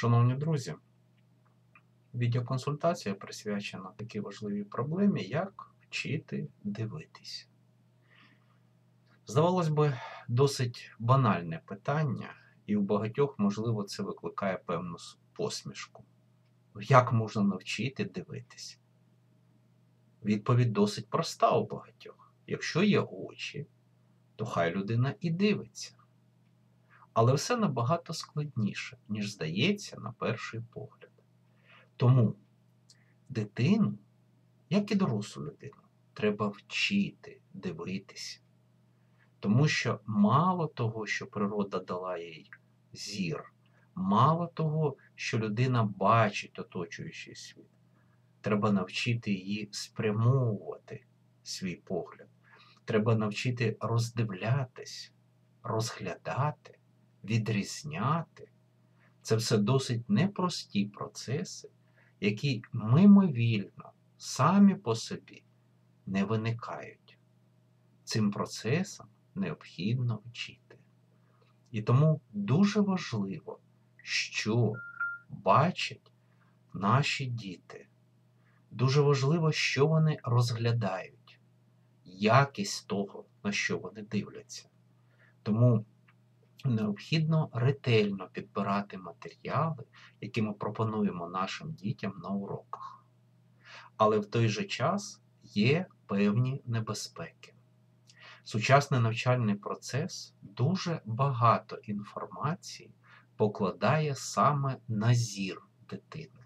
Шановні друзі, відеоконсультація присвячена такій важливій проблемі, як вчити дивитись. Здавалось би, досить банальне питання, і у багатьох, можливо, це викликає певну посмішку. Як можна навчити дивитись? Відповідь досить проста у багатьох. Якщо є очі, то хай людина і дивиться. Але все набагато складніше, ніж здається на перший погляд. Тому дитину, як і дорослу людину, треба вчити дивитися. Тому що мало того, що природа дала їй зір, мало того, що людина бачить оточуючий світ, треба навчити її спрямовувати свій погляд. Треба навчити роздивлятись, розглядати, відрізняти. Це все досить непрості процеси, які мимовільно, самі по собі не виникають. Цим процесом необхідно вчити. І тому дуже важливо, що бачать наші діти. Дуже важливо, що вони розглядають, якість того, на що вони дивляться. Тому необхідно ретельно підбирати матеріали, які ми пропонуємо нашим дітям на уроках. Але в той же час є певні небезпеки. Сучасний навчальний процес дуже багато інформації покладає саме на зір дитини.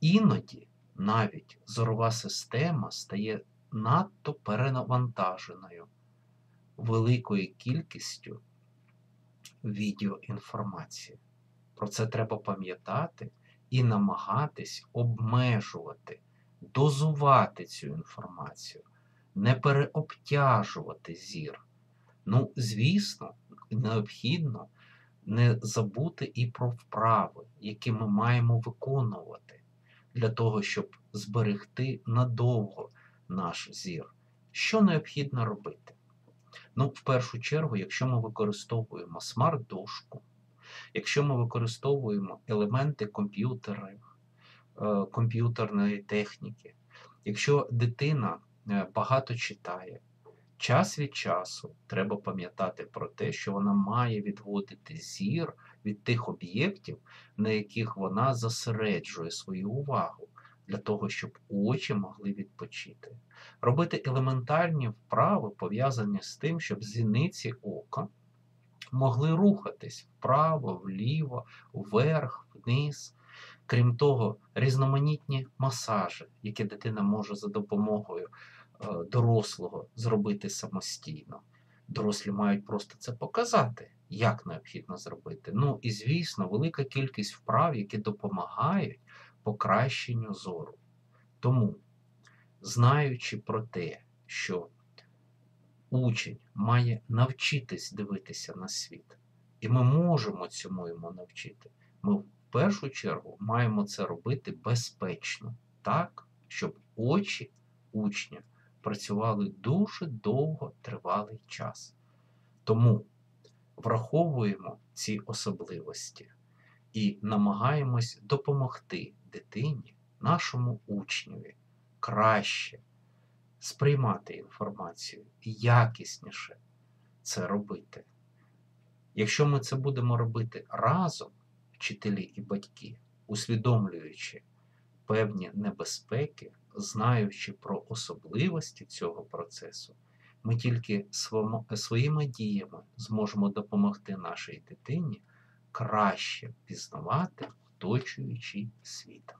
Іноді навіть зорова система стає надто перенавантаженою великою кількістю відеоінформації. Про це треба пам'ятати і намагатись обмежувати, дозувати цю інформацію, не переобтяжувати зір. Ну, звісно, необхідно не забути і про вправи, які ми маємо виконувати для того, щоб зберегти надовго наш зір. Що необхідно робити? Ну, в першу чергу, якщо ми використовуємо смарт-дошку, якщо ми використовуємо елементи комп'ютерів, е, комп'ютерної техніки, якщо дитина е, багато читає, час від часу треба пам'ятати про те, що вона має відводити зір від тих об'єктів, на яких вона зосереджує свою увагу, для того, щоб очі могли відпочити. Робити елементарні вправи пов'язані з тим, щоб зіниці ока могли рухатись вправо, вліво, вверх, вниз. Крім того, різноманітні масажі, які дитина може за допомогою е, дорослого зробити самостійно. Дорослі мають просто це показати, як необхідно зробити. Ну і звісно, велика кількість вправ, які допомагають покращенню зору. Тому, знаючи про те, що учень має навчитись дивитися на світ, і ми можемо цьому йому навчити, ми в першу чергу маємо це робити безпечно, так, щоб очі учня працювали дуже довго тривалий час. Тому враховуємо ці особливості і намагаємось допомогти дитині, нашому учневі краще сприймати інформацію і якісніше це робити. Якщо ми це будемо робити разом, вчителі і батьки, усвідомлюючи певні небезпеки, знаючи про особливості цього процесу, ми тільки своїми діями зможемо допомогти нашій дитині краще пізнавати оточуючий світ.